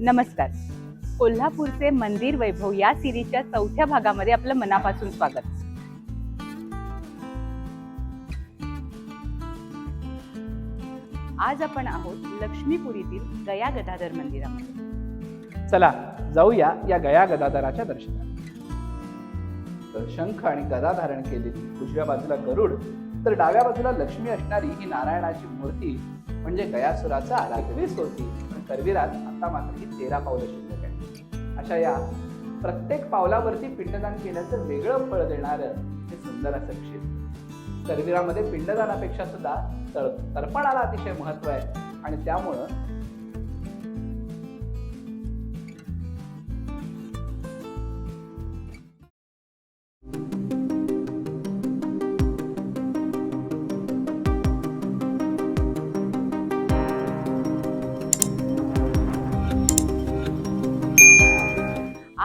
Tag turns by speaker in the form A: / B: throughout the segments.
A: नमस्कार. कोल्हापूरचे मंदिर वैभव या सिरीजच्या चौथ्या भागामध्ये आपलं मनापासून स्वागत. आज आपण आहोत लक्ष्मीपुरीतील गया गदाधर मंदिरामध्ये.
B: चला जाऊया या गया गदाधराच्या दर्शनाला. तर शंख आणि गदा धारण केलेली उजव्या बाजूला गरुड तर डाव्या बाजूला लक्ष्मी असणारी ही नारायणाची मूर्ती म्हणजे गयासुराचा आराधवीस होती. करवीरात आता मात्र ही तेरा पावलं शिल्लक आहे अशा या प्रत्येक पावलावरती पिंडदान केल्याचं वेगळं फळ देणारं हे सुंदर असं क्षेत्र करवीरामध्ये पिंडदानापेक्षा सुद्धा तळ तर्पणाला अतिशय महत्त्व आहे. आणि त्यामुळं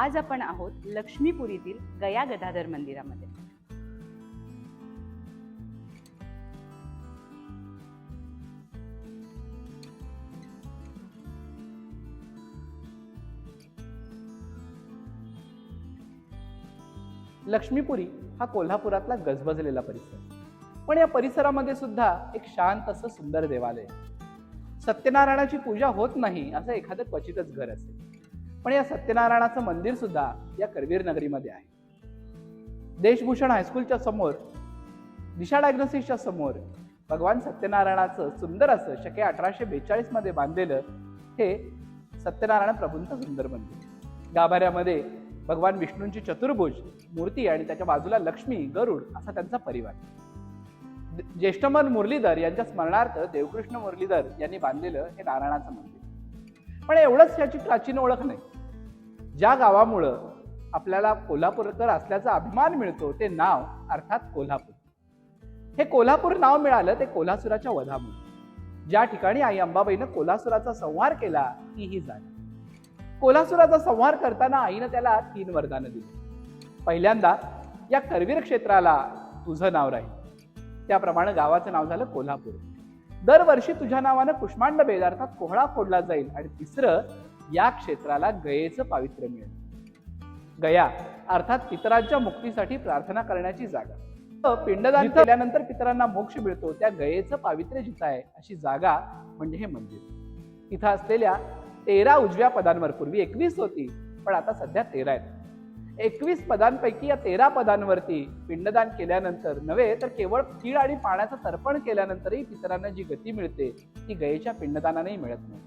A: आज आपण आहोत लक्ष्मीपुरीतील गया गदाधर मंदिरामध्ये.
B: लक्ष्मीपुरी हा कोल्हापुरातला गजबजलेला परिसर. पण या परिसरामध्ये सुद्धा एक शांत असं सुंदर देवालय सत्यनारायणाची पूजा होत नाही असं एखादं क्वचितच घर असेल. पण या सत्यनारायणाचं मंदिर सुद्धा या करवीर नगरीमध्ये आहे. देशभूषण हायस्कूलच्या समोर दिशा डायग्नोसिसच्या समोर भगवान सत्यनारायणाचं सुंदर असं शके अठराशे बेचाळीसमध्ये बांधलेलं हे सत्यनारायण प्रभूंचं सुंदर मंदिर. गाभाऱ्यामध्ये भगवान विष्णूंची चतुर्भुज मूर्ती आणि त्याच्या बाजूला लक्ष्मी गरुड असा त्यांचा परिवार. ज्येष्ठमन मुरलीधर यांच्या स्मरणार्थ देवकृष्ण मुरलीधर यांनी बांधलेलं हे नारायणाचं मंदिर. पण एवढंच याची प्राचीन ओळख नाही. ज्या गावामुळं आपल्याला कोल्हापूरकर असल्याचा अभिमान मिळतो ते नाव अर्थात कोल्हापूर. हे कोल्हापूर नाव मिळालं ते कोल्हासुराच्या वधामुळे. ज्या ठिकाणी आई अंबाबाईनं कोल्हासुराचा संहार केला ती ही जाण कोल्हासुराचा संहार करताना आईनं त्याला तीन वरदानं दिली. पहिल्यांदा या करवीर क्षेत्राला तुझं नाव राहील. त्याप्रमाणे गावाचं नाव झालं कोल्हापूर. दरवर्षी तुझ्या नावानं कुष्मांड बेद अर्थात कोहळा फोडला जाईल. आणि तिसरं या क्षेत्राला गयेचं पावित्र्य मिळेल. गया अर्थात पितरांच्या मुक्तीसाठी प्रार्थना करण्याची जागा. पिंडदान केल्यानंतर पितरांना मोक्ष मिळतो त्या गयेचं पावित्र्य जिथं आहे अशी जागा म्हणजे हे मंदिर. इथं असलेल्या तेरा उजव्या पदांवर पूर्वी एकवीस होती पण आता सध्या तेरा आहेत. एकवीस पदांपैकी या तेरा पदांवरती पिंडदान केल्यानंतर नव्हे तर केवळ खीळ आणि पाण्याचं तर्पण केल्यानंतरही पितरांना जी गती मिळते ती गयेच्या पिंडदानानेही मिळत नाही.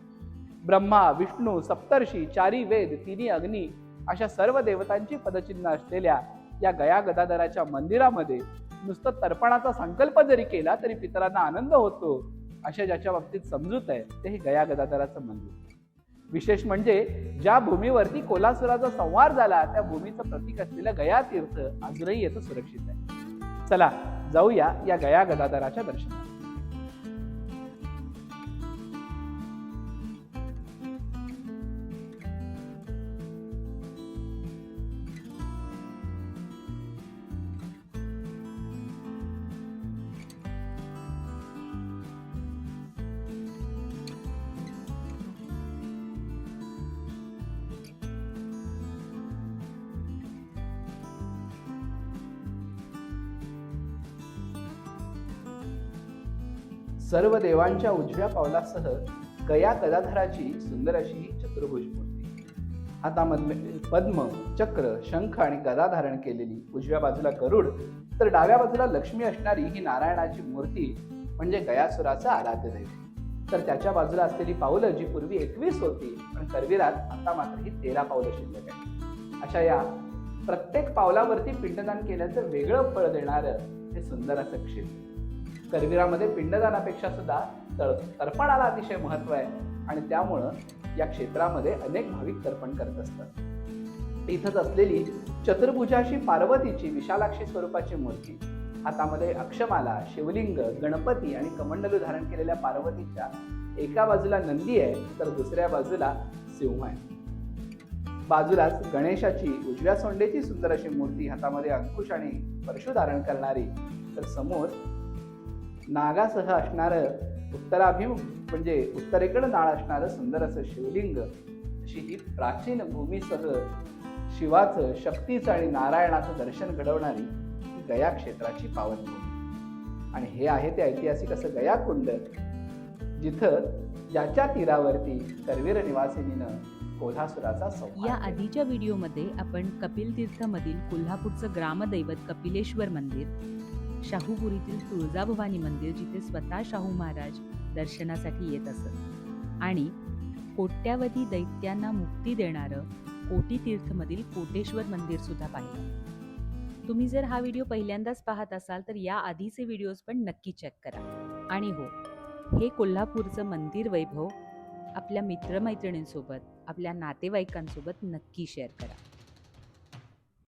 B: ब्रह्मा विष्णू सप्तर्षी चारी वेद तिन्ही अग्नी अशा सर्व देवतांची पदचिन्ह असलेल्या या गया गदाधराच्या मंदिरामध्ये नुसतं तर्पणाचा संकल्प जरी केला तरी पितरांना आनंद होतो अशा ज्याच्या बाबतीत समजूत आहे ते हे गया गदाधराचं मंदिर. विशेष म्हणजे ज्या भूमीवरती कोल्हासुराचा संवार झाला त्या भूमीचं प्रतीक असलेलं गया तीर्थ अजूनही येतं सुरक्षित आहे. चला जाऊया या गया गदाधराच्या दर्शनाला. सर्व देवांच्या उजव्या पावलासह गया गदाधराची सुंदर अशी ही चतुर्भुज मूर्ती हातामध्ये पद्म चक्र शंख आणि गदा धारण केलेली उजव्या बाजूला गरुड तर डाव्या बाजूला लक्ष्मी असणारी ही नारायणाची मूर्ती म्हणजे गयासुराचा आराध्य दैवत तर त्याच्या बाजूला असलेली पावलं जी पूर्वी एकवीस होती पण करवीरात आता मात्र ही तेरा पावलं शिल्लक आहे अशा या प्रत्येक पावलावरती पिंडदान केल्याचं वेगळं फळ देणारं हे सुंदर असं क्षेत्र. करवीरामध्ये पिंडदानापेक्षा सुद्धा तळ तर्पणाला अतिशय महत्त्व आहे. आणि त्यामुळं या क्षेत्रामध्ये अनेक भाविक तर्पण करत असतात. इथंच असलेली चतुर्भुजाशी पार्वतीची विशालाक्षी स्वरूपाची मूर्ती हातामध्ये अक्षमाला शिवलिंग गणपती आणि कमंडलू धारण केलेल्या पार्वतीच्या एका बाजूला नंदी आहे तर दुसऱ्या बाजूला सिंह आहे. बाजूलाच गणेशाची उजव्या सोंडेची सुंदर अशी मूर्ती हातामध्ये अंकुश आणि परशु धारण करणारी तर समोर नागासह असणारं उत्तराभिमुख म्हणजे उत्तरेकडे नाळ असणारं सुंदर असं शिवलिंग अशी ही प्राचीन भूमीसह शिवाचं शक्तीचं आणि नारायणाचं दर्शन घडवणारी गया क्षेत्राची पावनभूमी आणि हे आहे ते ऐतिहासिक असं गयाकुंड जिथं ज्याच्या तीरावरती करवीर निवासिनीनं कोल्हासुराचा
A: या. आधीच्या व्हिडिओमध्ये आपण कपिल तीर्थमधील कोल्हापूरचं ग्रामदैवत कपिलेश्वर मंदिर शाहूपुरीतील तुळजाभवानी मंदिर जिथे स्वतः शाहू महाराज दर्शनासाठी येत असत. आणि कोट्यावधी दैत्यांना मुक्ती देणारं कोटी तीर्थमधील कोटेश्वर मंदिर सुद्धा पाहिलं. तुम्ही जर हा व्हिडिओ पहिल्यांदाच पाहत असाल तर या आधीचे व्हिडिओज पण नक्की चेक करा. आणि हो हे कोल्हापूरचं मंदिर वैभव आपल्या मित्रमैत्रिणींसोबत आपल्या नातेवाईकांसोबत नक्की शेअर करा.